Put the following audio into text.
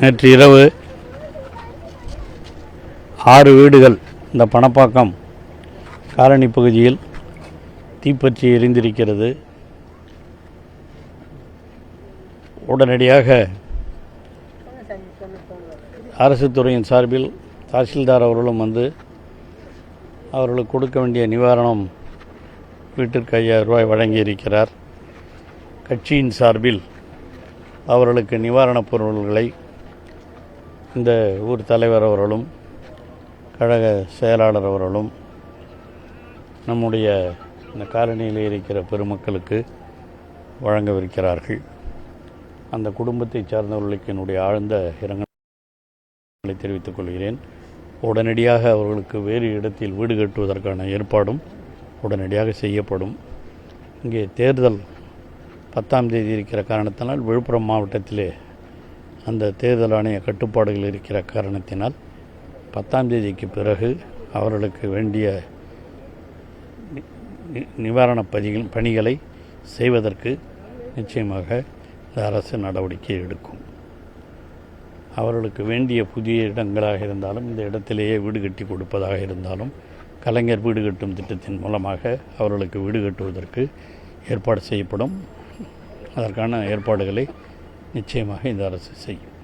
நேற்று இரவு ஆறு வீடுகள் இந்த பணப்பாக்கம் காலனி பகுதியில் தீப்பற்றி எரிந்திருக்கிறது. உடனடியாக அரசு துறையின் சார்பில் தாசில்தார் அவர்களும் வந்து அவர்களுக்கு கொடுக்க வேண்டிய நிவாரணம் வீட்டிற்கு ஐயாயிரம் ரூபாய் வழங்கியிருக்கிறார். கட்சியின் சார்பில் அவர்களுக்கு நிவாரணப் பொருள்களை இந்த ஊர் தலைவர் அவர்களும் கழக செயலாளர் அவர்களும் நம்முடைய இந்த காலனியில் இருக்கிற பெருமக்களுக்கு வழங்கவிருக்கிறார்கள். அந்த குடும்பத்தைச் சார்ந்தவர்களுக்கு என்னுடைய ஆழ்ந்த இரங்கலை தெரிவித்துக் கொள்கிறேன். உடனடியாக அவர்களுக்கு வேறு இடத்தில் வீடு கட்டுவதற்கான ஏற்பாடும் உடனடியாக செய்யப்படும். இங்கே தேர்தல் பத்தாம் தேதி இருக்கிற காரணத்தினால் விழுப்புரம் மாவட்டத்திலே அந்த தேர்தல் ஆணைய கட்டுப்பாடுகள் இருக்கிற காரணத்தினால் பத்தாம் தேதிக்கு பிறகு அவர்களுக்கு வேண்டிய நி- நிவாரணப் பணிகள் பணிகளை செய்வதற்கு நிச்சயமாக இந்த அரசு நடவடிக்கை எடுக்கும். அவர்களுக்கு வேண்டிய புதிய இடங்களாக இருந்தாலும் இந்த இடத்திலேயே வீடு கட்டி கொடுப்பதாக இருந்தாலும் கலைஞர் வீடு கட்டும் திட்டத்தின் மூலமாக அவர்களுக்கு வீடு கட்டுவதற்கு ஏற்பாடு செய்யப்படும். அதற்கான ஏற்பாடுகளை நிச்சயமாக இந்த அரசு செய்யும்.